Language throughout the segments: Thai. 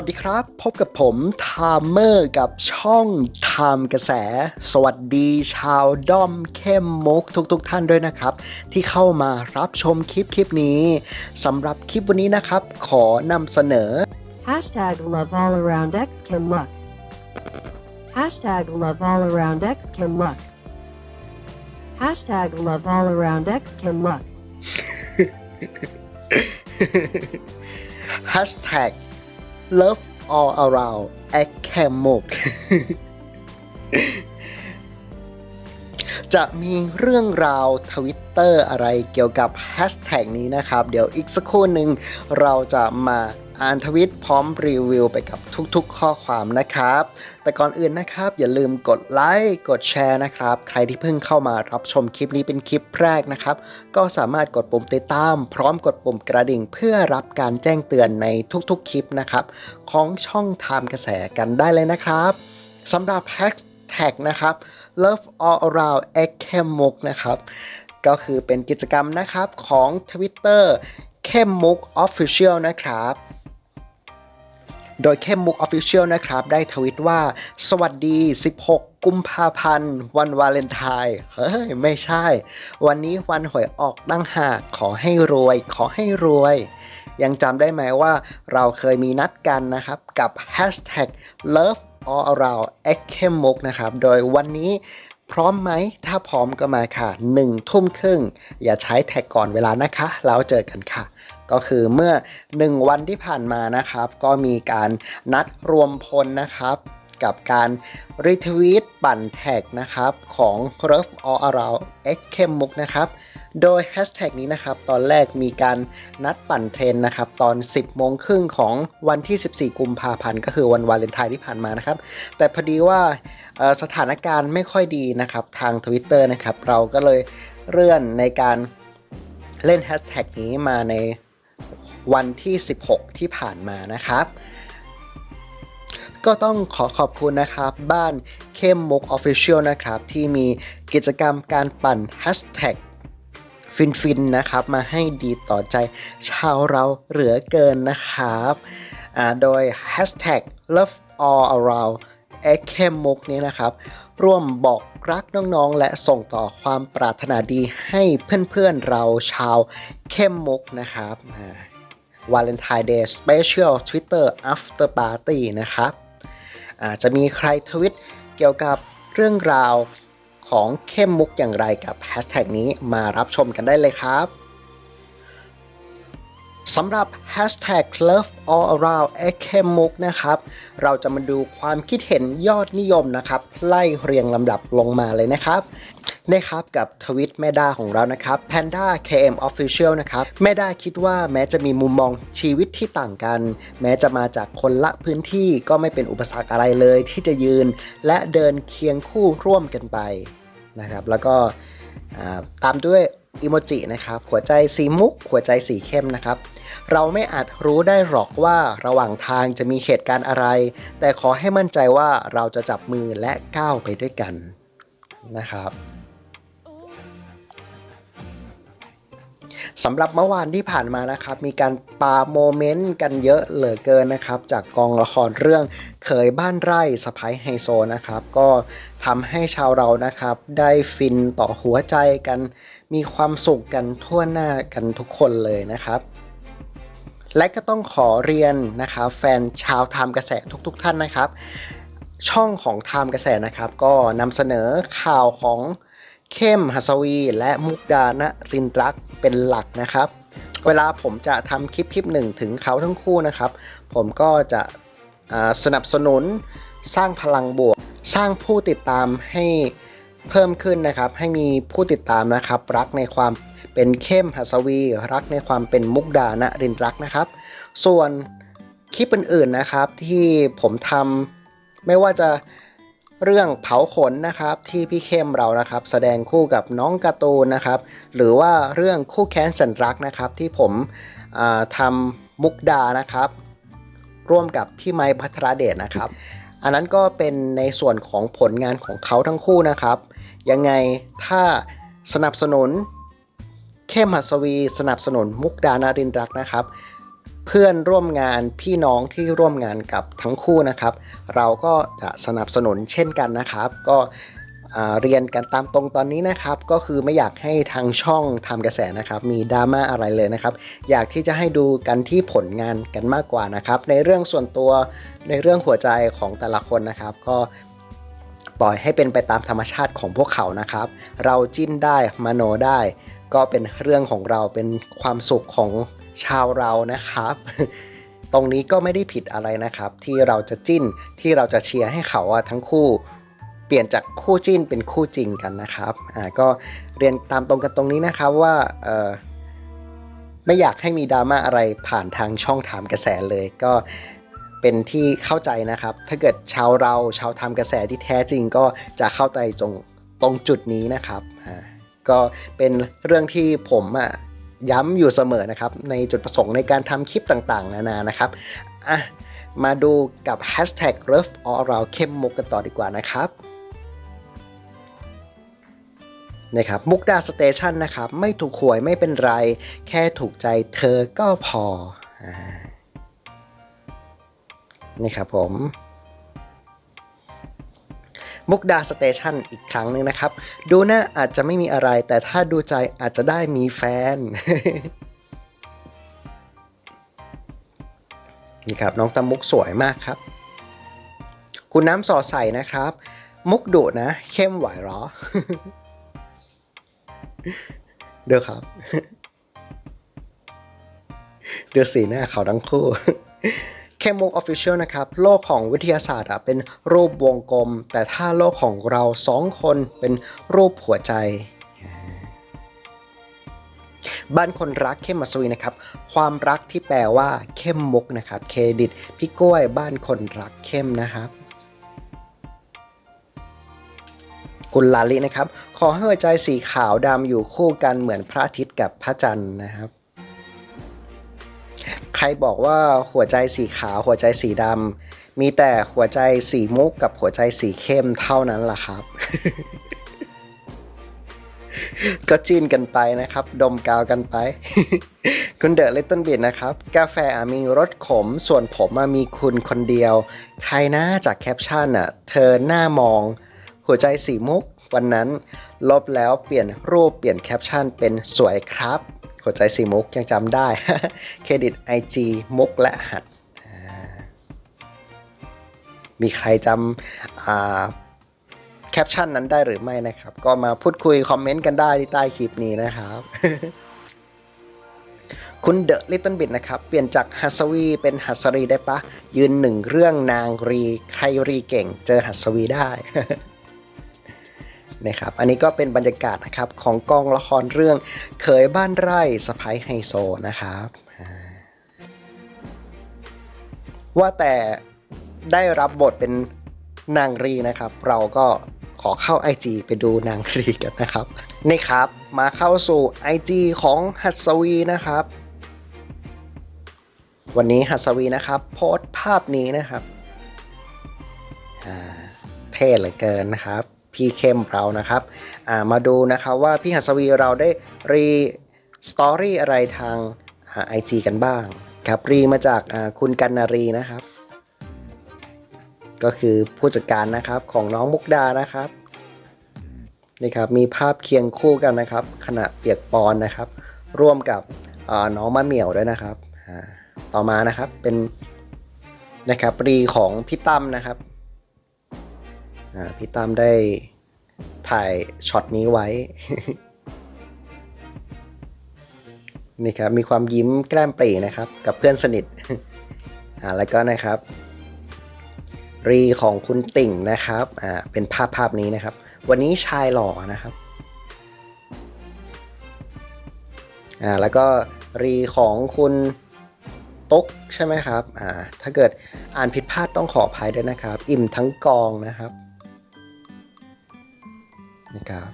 สวัสดีครับ พบกับผมไทม์เมอร์กับช่องไทม์กระแส สวัสดีชาวด้อมเข้มมุกทุกๆทท่านด้วยนะครับ ที่เข้ามารับชมคลิปคลิปนี้สำหรับคลิปวันนี้นะครับ ขอนำเสนอ Hashtag love all around X Kim Luck. Hashtag love all around X Kim Luck. Hashtag love all around X Kim Luck. Hashtag love all around a c a m o k จะมีเรื่องราวทวิตเตอร์อะไรเกี่ยวกับแฮชแท็กนี้นะครับ เดี๋ยวอีกสักครู่หนึ่งเราจะมา อ่านทวิตพร้อมรีวิวไปกับทุกๆ ข้อความนะครับ แต่ก่อนอื่นนะครับ อย่าลืมกดไลค์กดแชร์นะครับ ใครที่เพิ่งเข้ามารับชมคลิปนี้เป็นคลิปแรกนะครับ ก็สามารถกดปุ่มติดตาม พร้อมกดปุ่มกระดิ่ง เพื่อรับการแจ้งเตือนในทุกๆ คลิปนะครับ ของช่องไทม์กระแสกันได้เลยนะครับสำหรับแฮชแท็กนะครับ love all around x c a m m u k นะครับก็คือเป็นกิจกรรมนะครับของ Twitter เข้มมุก Official นะครับ โดยเข้มมุก Official นะครับ ได้ทวิตว่า สวัสดี 16 กุมภาพันธ์ วันวาเลนไทน์เฮ้ย ไม่ใช่ วันนี้วันหวยออกตั้งหากขอให้รวย ขอให้รวย ยังจำได้ไหมว่าเราเคยมีนัดกันนะครับ กับ Hashtag love all around x c a m o k นะครับ โดยวันนี้ พร้อมไหม ถ้าพร้อมก็มาค่ะ1ทุ่มครึ่ง อย่าใช้แท็กก่อนเวลานะคะ แล้วเจอกันค่ะ ก็คือเมื่อ 1 วันที่ผ่านมานะครับ ก็มีการนัดรวมพลนะครับ กับการรีทวีตปั่นแท็กนะครับของ r o v e All Around X c a m o k นะครับ โดยแฮชแท็กนี้นะครับ ตอนแรกมีการนัดปั่นเทรนนะครับ ตอน 10 โมงครึ่งของวันที่ 14 กุมภาพันธ์ ก็คือวันวาเลนไทน์ที่ผ่านมานะครับ แต่พอดีว่าสถานการณ์ไม่ค่อยดีนะครับ ทาง Twitter นะครับ เราก็เลยเลื่อนในการเล่นแฮชแท็กนี้มาในวันที่ 16 ที่ผ่านมานะครับ ก็ต้องขอขอบคุณนะครับ บ้านเข้มมุก Official นะครับ ที่มีกิจกรรมการปั่นแฮชแท็กฟินฟินๆนะครับ มาให้ดีต่อใจชาวเราเหลือเกินนะครับโดย Hashtag love all around เอ็กเข้มมุกนี้นะครับ ร่วมบอกรักน้องๆ และส่งต่อความปรารถนาดีให้เพื่อนๆเราชาวเข้มมุกนะครับวาเลนไทน์เดย์สเปเชียล Twitter After Party นะครับ อาจะมีใครทวิตเกี่ยวกับเรื่องราวของเข้มมุกอย่างไรกับแฮชแท็กนี้มารับชมกันได้เลยครับสำหรับ Hashtag Love All Around เคมูกนะครับ เราจะมาดูความคิดเห็นยอดนิยมนะครับ ไล่เรียงลำดับลงมาเลยนะครับ นะครับกับทวิตแม่ด้าของเรานะครับ Panda KM Official นะครับแม่ด้าคิดว่าแม้จะมีมุมมองชีวิตที่ต่างกัน แม้จะมาจากคนละพื้นที่ก็ไม่เป็นอุปสรรคอะไรเลยที่จะยืน และเดินเคียงคู่ร่วมกันไปนะครับ แล้วก็ตามด้วยอีโมจินะครับหัวใจสีมุก หัวใจสีเข้มนะครับ เราไม่อาจรู้ได้หรอกว่าระหว่างทางจะมีเหตุการณ์อะไร แต่ขอให้มั่นใจว่าเราจะจับมือและก้าวไปด้วยกันนะครับ สำหรับเมื่อวานที่ผ่านมานะครับ มีการปาโมเมนต์กันเยอะเหลือเกินนะครับ จากกองละครเรื่องเขยบ้านไร่สะพ้ายไฮโซนะครับ ก็ทำให้ชาวเรานะครับ ได้ฟินต่อหัวใจกัน มีความสุขกันทั่วหน้ากันทุกคนเลยนะครับและก็ต้องขอเรียนนะครับแฟนชาวไทม์กระแสทุกๆทท่านนะครับ ช่องของไทม์กระแสนะครับ ก็นำเสนอข่าวของ เข้มหัสวี และมุกดานรินรักเป็นหลักนะครับ เวลาผมจะทำคลิปคลิปหนึ่งถึงเขาทั้งคู่นะครับ ผมก็จะสนับสนุนสร้างพลังบวก สร้างผู้ติดตามให้เพิ่มขึ้นนะครับ ให้มีผู้ติดตามนะครับ รักในความเป็นเข้มหัสวี รักในความเป็นมุกดานรินรักนะครับ ส่วนคลิปอื่นๆนะครับที่ผมทำไม่ว่าจะ เรื่องเผาขนนะครับที่พี่เข้มเรานะครับ แสดงคู่กับน้องการ์ตูนนะครับ หรือว่าเรื่องคู่แค้นสันรักนะครับที่ผมอ่าทำมุกดานะครับ ร่วมกับพี่ไม้พัทรเดชนะครับ อันนั้นก็เป็นในส่วนของผลงานของเขาทั้งคู่นะครับ ยังไงถ้าสนับสนุนเข้มหัสวี สนับสนุนมุกดานารินรักนะครับ เพื่อนร่วมงานพี่น้องที่ร่วมงานกับทั้งคู่นะครับ เราก็จะสนับสนุนเช่นกันนะครับ ก็เรียนกันตามตรงตอนนี้นะครับ ก็คือไม่อยากให้ทางช่องทำกระแสนะครับ มีดราม่าอะไรเลยนะครับ อยากที่จะให้ดูกันที่ผลงานกันมากกว่านะครับ ในเรื่องส่วนตัวในเรื่องหัวใจของแต่ละคนนะครับ ก็ปล่อยให้เป็นไปตามธรรมชาติของพวกเขานะครับ เราจิ้นได้มโนได้ ก็เป็นเรื่องของเราเป็นความสุขของ ชาวเรานะครับ ตรงนี้ก็ไม่ได้ผิดอะไรนะครับ ที่เราจะจิ้นที่เราจะเชียร์ให้เขาอะทั้งคู่เปลี่ยนจากคู่จิ้นเป็นคู่จริงกันนะครับอ่าก็เรียนตามตรงกันตรงนี้นะครับว่าเออไม่อยากให้มีดราม่าอะไรผ่านทางช่องถามกระแสเลยก็เป็นที่เข้าใจนะครับ ถ้าเกิดชาวเราชาวทำกระแสที่แท้จริงก็จะเข้าใจตรงตรงจุดนี้นะครับอ่าก็เป็นเรื่องที่ผมอะ ย้ำอยู่เสมอนะครับ ในจุดประสงค์ในการทำคลิปต่างๆ นานานะครับอะมาดูกับ hashtag love all around เข้มมุกกันต่อดีกว่านะครับนะครับมุกดาสเตชันนะครับ ไม่ถูกหวยไม่เป็นไร แค่ถูกใจเธอก็พออนี่ครับผม มุกดาสเตชันอีกครั้งหนึ่งนะครับ ดูหน้าอาจจะไม่มีอะไร แต่ถ้าดูใจอาจจะได้มีแฟน นี่ครับ น้องตามุกสวยมากครับ คุณน้ำสอใส่นะครับ มุกดุนะ เข้มไหวหรอ เด้อครับเดือสีหน้าเขาทั้งคู่ เคมงออฟฟิเชียลนะครับ โลกของวิทยาศาสตร์เป็นรูปวงกลม แต่ถ้าโลกของเราสองคนเป็นรูปหัวใจ บ้านคนรักเข้มมัสวีนะครับ ความรักที่แปลว่าเข้มมุกนะครับ เครดิตพี่กล้วยบ้านคนรักเข้มนะครับกุลลาลินะครับ ขอให้หัวใจสีขาวดำอยู่คู่กันเหมือนพระอาทิตย์กับพระจันทร์นะครับ ใครบอกว่าหัวใจสีขาวหัวใจสีดำมีแต่หัวใจสีมุกกับหัวใจสีเข้มเท่านั้นล่ะครับ ก็จิ้นกันไปนะครับ ดมกาวกันไป คุณเดอะเลตเติ้ลบิดนะครับ กาแฟมีรสขม ส่วนผมมีคุณคนเดียว ใครนะจากแคปชั่นอะ เธอหน้ามอง หัวใจสีมุกวันนั้นลบแล้วเปลี่ยนรูปเปลี่ยนแคปชั่นเป็นสวยครับ หัวใจสีมุกยังจำได้ เครดิต IG มุกและหัด มีใครจำแคปชั่นนั้นได้หรือไม่นะครับ ก็มาพูดคุยคอมเมนต์กันได้ที่ใต้คลิปนี้นะครับ คุณเดอะลิตเติ้ลบิดนะครับ เปลี่ยนจากฮัสวีเป็นฮัสรีได้ปะ ยืนหนึ่งเรื่องนางรี ใครรีเก่ง เจอฮัสวีได้ นะครับ อันนี้ก็เป็นบรรยากาศนะครับของกองละครเรื่องเขยบ้านไร่สไปไฮโซนะครับว่าแต่ได้รับบทเป็นนางรีนะครับ เราก็ขอเข้า IG ไปดูนางรีกันนะครับ นี่ครับมาเข้าสู่ IG ของหัสวีนะครับ วันนี้หัสวีนะครับ โพสต์ภาพนี้นะครับเท่เหลือเกินนะครับ พี่เข้มเรานะครับมาดูนะครับว่าพี่หัสวีเราได้รีสตอรี่อะไรทางไอจีกันบ้างครับรีมาจากคุณกันนารีนะครับ ก็คือผู้จัดการนะครับของน้องมุกดานะครับนี่ครับมีภาพเคียงคู่กันนะครับ ขณะเปียกปอนนะครับ ร่วมกับน้องมะเหมี่ยวด้วยนะครับต่อมานะครับเป็นนะครับรีของพี่ตั้มนะครับ พี่ตั้มได้ถ่ายช็อตนี้ไว้ นี่ครับ มีความยิ้มแกล้มปรีนะครับ กับเพื่อนสนิทอ่าแล้วก็นะครับ รีของคุณติ่งนะครับอ่าเป็นภาพภาพนี้นะครับ วันนี้ชายหล่อนะครับอ่าแล้วก็รีของคุณต๊กใช่ไหมครับ อ่า ถ้าเกิดอ่านผิดพลาดต้องขออภัยด้วยนะครับ อิ่มทั้งกองนะครับ นะครับ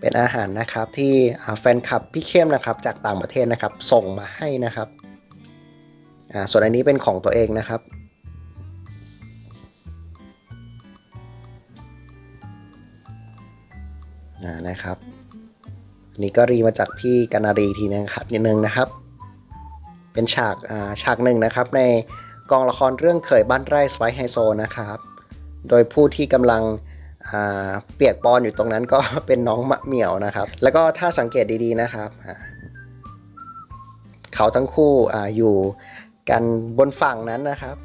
เป็นอาหารนะครับที่แฟนคลับพี่เข้มนะครับจากต่างประเทศนะครับส่งมาให้นะครับส่วนอันนี้เป็นของตัวเองนะครับนะครับนนี้ก็รีมาจากพี่กนารีทีนึงครับนิดนึงนะครับ เป็นฉากอ่าฉากหนึ่งนะครับ ในกองละครเรื่องเขยบ้านไร่สไปไฮโซนะครับ โดยผู้ที่กำลัง เปียกปอนอยู่ตรงนั้นก็เป็นน้องมะเหมี่ยวนะครับ แล้วก็ถ้าสังเกตดีๆนะครับ เขาทั้งคู่ออยู่กันบนฝั่งนั้นนะครับ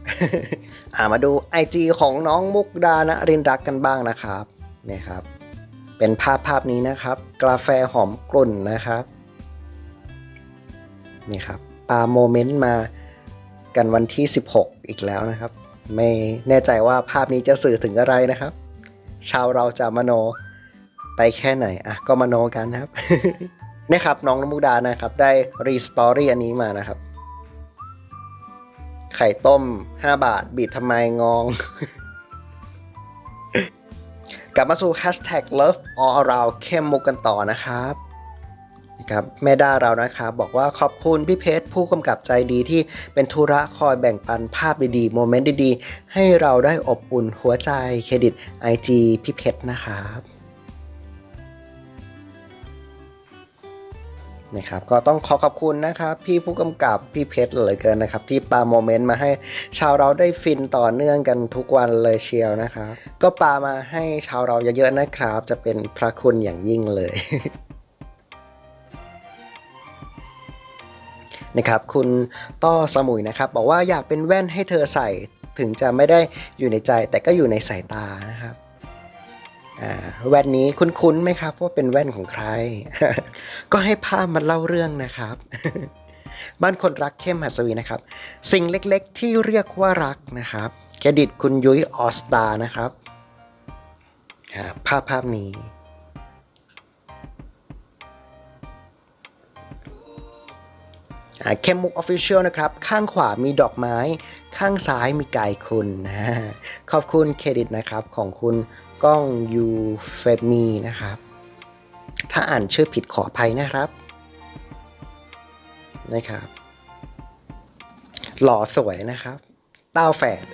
มาดู IG ของน้องมุกดานรินรักกันบ้างนะครับนี่ครับ เป็นภาพภาพนี้นะครับ กาแฟหอมกลุ่นนะครับนี่ครับปาโมเมนต์มากันวันที่ 16 อีกแล้วนะครับ ไม่แน่ใจว่าภาพนี้จะสื่อถึงอะไรนะครับ ชาวเราจะมโนไปแค่ไหนอะก็มโนกันนะครับนี่ครับน้องนมุกดานะครับ ได้รีสตอรี่อันนี้มานะครับ ไข่ต้ม 5 บาท บีดทำไมงอง กลับมาสู่ hashtag love all around เข้มมุกกันต่อนะครับ นะครับแม่ด้าเรานะครับบอกว่าขอบคุณพี่เพชรผู้กำกับใจดีที่เป็นธุระคอยแบ่งปันภาพดีๆโมเมนต์ดีๆ ให้เราได้อบอุ่นหัวใจเครดิต IG พี่เพชรนะครับนะครับก็ต้องขอขอบคุณนะครับพี่ผู้กำกับพี่เพชรเหลยเกินนะครับ ที่ปาโมเมนต์มาให้ชาวเราได้ฟินต่อเนื่องกันทุกวันเลยเชียวนะครับ ก็ปามาให้ชาวเราเยอะๆนะครับ จะเป็นพระคุณอย่างยิ่งเลย นะครับ คุณต้อสมุยนะครับ บอกว่าอยากเป็นแว่นให้เธอใส่ถึงจะไม่ได้อยู่ในใจแต่ก็อยู่ในสายตานะครับแว่นนี้คุ้นๆไหมครับว่าเป็นแว่นของใคร ก็ให้ภาพมันเล่าเรื่องนะครับ บ้านคนรักเข้มหัสวีนะครับ สิ่งเล็กๆ ที่เรียกว่ารักนะครับเครดิตคุณยุ้ยออสตานะครับภาพภาพนี้ เข้มมุกออฟฟิเชียลนะครับ ข้างขวามีดอกไม้ ข้างซ้ายมีไก่คุณนะขอบคุณเครดิตนะครับของคุณก้องยูเฟมีนะครับ ถ้าอ่านชื่อผิดขออภัยนะครับนะครับ หล่อสวยนะครับเต้าแฝด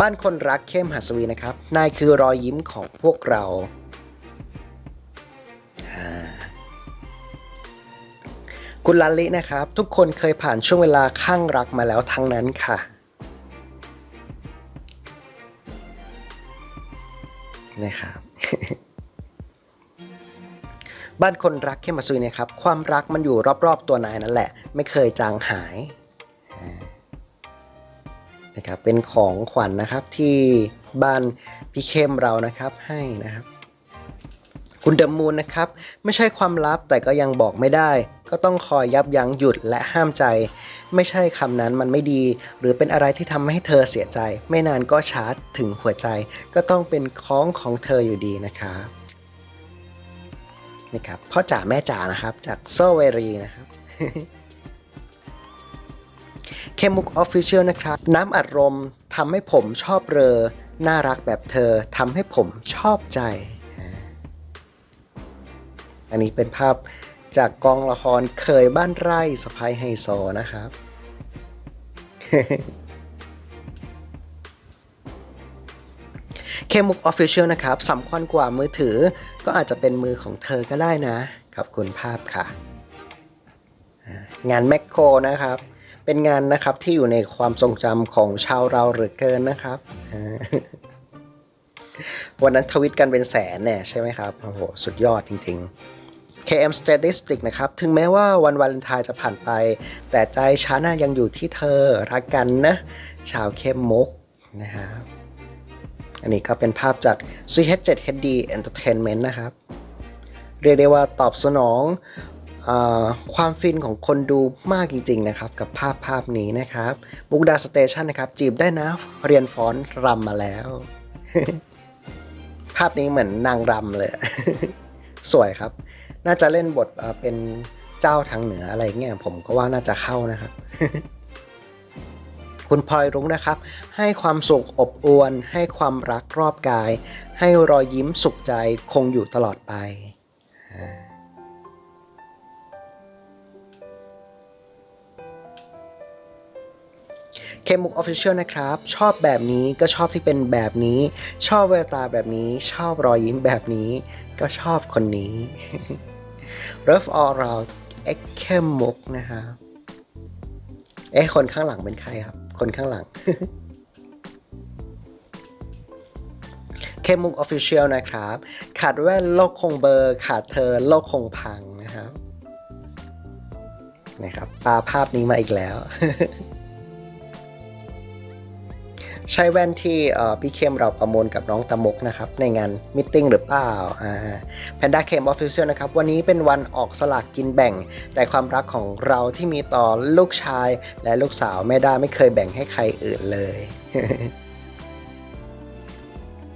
บ้านคนรักเข้มหัสวีนะครับ นายคือรอยยิ้มของพวกเราอ่า คุณลันลินะครับ ทุกคนเคยผ่านช่วงเวลาข้างรักมาแล้วทั้งนั้นค่ะ นะครับบ้านคนรักเข้มาซุยนะครับ ความรักมันอยู่รอบๆตัวนายนั่นแหละ ไม่เคยจางหายนะครับเป็นของขวัญนะครับที่บ้านพี่เข้มเรานะครับให้นะครับ คุณเดอะมูนนะครับ ไม่ใช่ความลับแต่ก็ยังบอกไม่ได้ ก็ต้องคอยยับยั้งหยุดและห้ามใจ ไม่ใช่คำนั้นมันไม่ดี หรือเป็นอะไรที่ทำให้เธอเสียใจ ไม่นานก็ชาร์จถึงหัวใจ ก็ต้องเป็นของของเธออยู่ดีนะครับนี่ครับพ่อจ๋าแม่จ๋านะครับ จากโซเวรีนะครับเคมุกออฟฟิเชียลนะครับ น้ำอัดลมทำให้ผมชอบเรอ น่ารักแบบเธอทำให้ผมชอบใจ อันนี้เป็นภาพจากกองละครเคยบ้านไร่สไปไฮโซนะครับ เคมุกออฟฟิเชียลนะครับสำคัญกว่ามือถือ ก็อาจจะเป็นมือของเธอก็ได้นะขอบคุณภาพค่ะ งานแมคโครนะครับ เป็นงานนะครับที่อยู่ในความทรงจำของชาวเราเหลือเกินนะครับวันนั้นทวิตกันเป็นแสนแน่ใช่ไหมครับ โอ้โห สุดยอดจริง ๆ KM Statistic นะครับ ถึงแม้ว่าวันวาเลนไทน์จะผ่านไป แต่ใจฉันยังอยู่ที่เธอรักกันนะ ชาวเข้มมุกนะครับอันนี้ก็เป็นภาพจาก CH7HD Entertainment นะครับ เรียกได้ว่าตอบสนองอความฟินของคนดูมากจริง ๆ นะครับ กับภาพภาพนี้นะครับมุกดาสเตชันนะครับ จีบได้นะ เรียนฟ้อนรำมาแล้ว ภาพนี้เหมือนนางรำเลย สวยครับ น่าจะเล่นบทเป็นเจ้าทางเหนืออะไรเงี้ยผมก็ว่าน่าจะเข้านะครับ คุณพลอยรุ้งนะครับ ให้ความสุขอบอวลให้ความรักรอบกาย ให้รอยยิ้มสุขใจคงอยู่ตลอดไปเคมุกออฟฟิเชียลนะครับ ชอบแบบนี้ก็ชอบที่เป็นแบบนี้ ชอบแววตาแบบนี้ ชอบรอยยิ้มแบบนี้ ก็ชอบคนนี้ Love All Around เอ็กเคมุกนะคะ เอ๊ะ คนข้างหลังเป็นใครครับ คนข้างหลัง เคมุกออฟฟิเชียลนะครับ ขาดแว่นโลกคงเบอร์ ขาดเธอโลกคงพังนะครับ นะครับปาภาพนี้มาอีกแล้ว ใช่แว่นที่พี่เข้มเราประมูลกับน้องตะมกนะครับ ในงานมิทติ้งหรือเปล่าแพนด้าเคมออฟฟิเชียลนะครับ วันนี้เป็นวันออกสลากกินแบ่ง แต่ความรักของเราที่มีต่อลูกชายและลูกสาวแม่ด้าไม่เคยแบ่งให้ใครอื่นเลย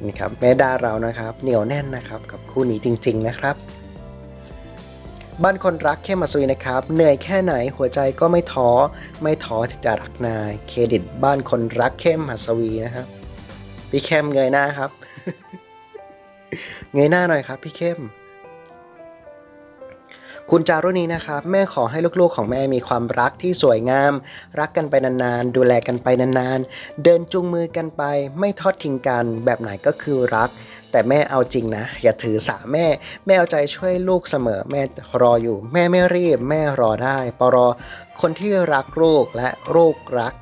นี่ครับแม่ดาเรานะครับ เหนียวแน่นนะครับ กับคู่นี้จริง ๆ นะครับ บ้านคนรักเข้มมาซุยนะครับ เหนื่อยแค่ไหนหัวใจก็ไม่ท้อ ไม่ท้อที่จะรักนาย เครดิตบ้านคนรักเข้มหัสวีนะครับ พี่เข้มเงยหน้าครับ เงยหน้าหน่อยครับ พี่เข้ม คุณจารุณีนะครับ แม่ขอให้ลูกๆของแม่มีความรักที่สวยงาม รักกันไปนานๆ ดูแลกันไปนานๆ เดินจูงมือกันไป ไม่ทอดทิ้งกัน แบบไหนก็คือรัก แต่แม่เอาจริงนะ อย่าถือสาแม่ แม่เอาใจช่วยลูกเสมอ แม่รออยู่ แม่ไม่รีบ แม่รอได้ปรอคนที่รักลูกและลูกรัก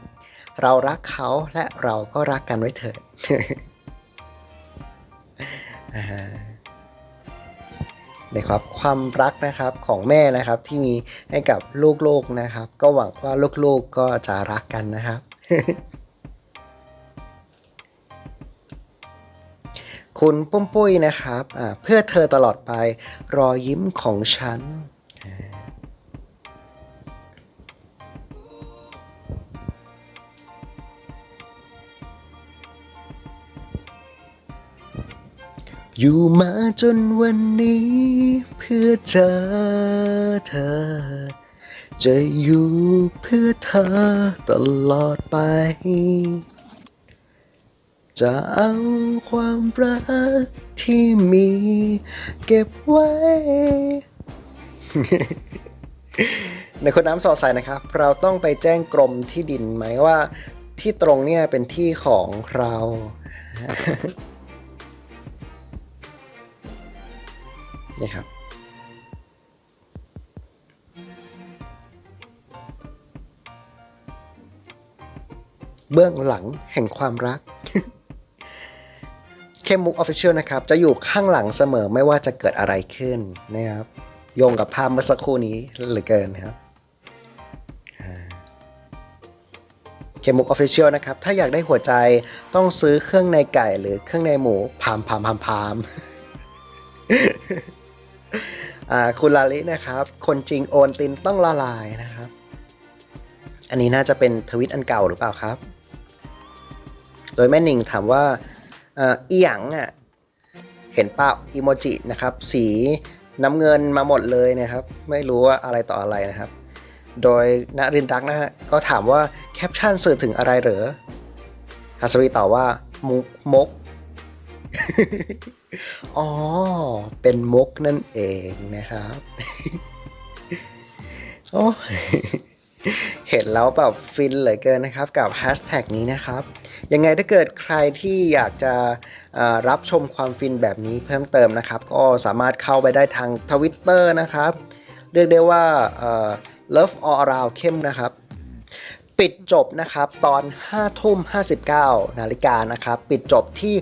เรารักเขาและเราก็รักกันไว้เถิดนะครับความรักนะครับของแม่นะครับที่มีให้กับลูกๆนะครับ ก็หวังว่าลูกๆก็จะรักกันนะครับ คุณปุ้มปุ้ยนะครับเพื่อเธอตลอดไปรอยยิ้มของฉันอ่าอยู่มาจนวันนี้ เพื่อเจอเธอ จะอยู่เพื่อเธอตลอดไป จะเอาความรักที่มีเก็บไว้ ในคนน้ำสอดใสนะครับ เราต้องไปแจ้งกรมที่ดินไหมว่า ที่ตรงเนี่ยเป็นที่ของเรา นี่ครับเบื้องหลังแห่งความรัก เคมมุกออฟฟิเชียลนะครับ จะอยู่ข้างหลังเสมอไม่ว่าจะเกิดอะไรขึ้นนะครับโยงกับภาพเมื่อสักครู่นี้เหลือเกินครับเคมุกออฟฟิเชียลนะครับ ถ้าอยากได้หัวใจต้องซื้อเครื่องในไก่หรือเครื่องในหมูพามพามพามพามคุณลาลินะครับ คนจริงโอนตินต้องละลายนะครับ อันนี้น่าจะเป็นทวิตอันเก่าหรือเปล่าครับ โดยแม่หนิงถามว่า อ่ออีหยังอะเห็นป่าอีโมจินะครับ สีน้ำเงินมาหมดเลยนะครับ ไม่รู้ว่าอะไรต่ออะไรนะครับ โดยนรินทร์รักนะฮะก็ถามว่าแคปชั่นสื่อถึงอะไรเหรอฮัสวีตอบว่ามุกมก อ๋อ เป็นมกนั่นเองนะครับ โอ้ เห็นแล้วแบบฟินเหลือเกินนะครับกับแฮชแท็กนี้นะครับ ยังไงถ้าเกิดใครที่อยากจะรับชมความฟินแบบนี้เพิ่มเติมนะครับ ก็สามารถเข้าไปได้ทางทวิตเตอร์นะครับ เรียกได้ว่า Love All Around เข้มนะครับ ปิดจบนะครับตอน 5 ทุ่ม 59 นาฬิกานะครับ ปิดจบที่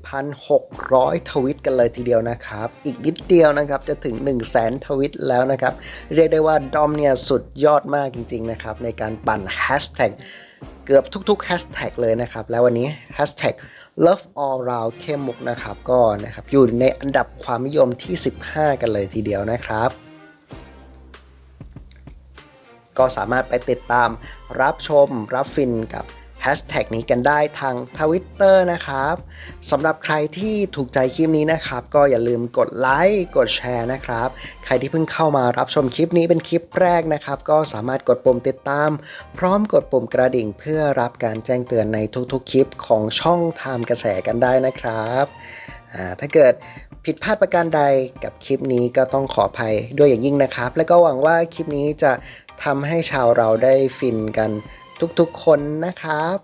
64,600 ทวิตกันเลยทีเดียวนะครับ อีกนิดเดียวนะครับจะถึง 1 0 0 0 0แสนทวิตแล้วนะครับ เรียกได้ว่าดอมเนี่ยสุดยอดมากจริงๆนะครับ ในการปั่นแฮชแท็กเกือบทุกๆแฮชแท็กเลยนะครับ แล้ววันนี้แฮชแท็ก love all round เข้มมุกนะครับ ก็นะครับอยู่ในอันดับความนิยมที่ 15 กันเลยทีเดียวนะครับ ก็สามารถไปติดตามรับชมรับฟินกับแฮชแท็กนี้กันได้ทางทวิตเตอร์นะครับสำหรับใครที่ถูกใจคลิปนี้นะครับ ก็อย่าลืมกดไลค์กดแชร์นะครับ ใครที่เพิ่งเข้ามารับชมคลิปนี้เป็นคลิปแรกนะครับ ก็สามารถกดปุ่มติดตาม พร้อมกดปุ่มกระดิ่ง เพื่อรับการแจ้งเตือนในทุกๆ คลิปของช่องไทม์กระแสกันได้นะครับอ่าถ้าเกิดผิดพลาดประการใดกับคลิปนี้ก็ต้องขออภัยด้วยอย่างยิ่งนะครับ และก็หวังว่าคลิปนี้จะ ทำให้ชาวเราได้ฟินกันทุกๆคนนะครับ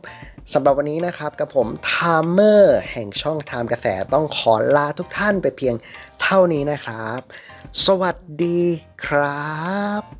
สำหรับวันนี้นะครับกับผมไทม์เมอร์แห่งช่องไทม์กระแสต้องขอลาทุกท่านไปเพียงเท่านี้นะครับ สวัสดีครับ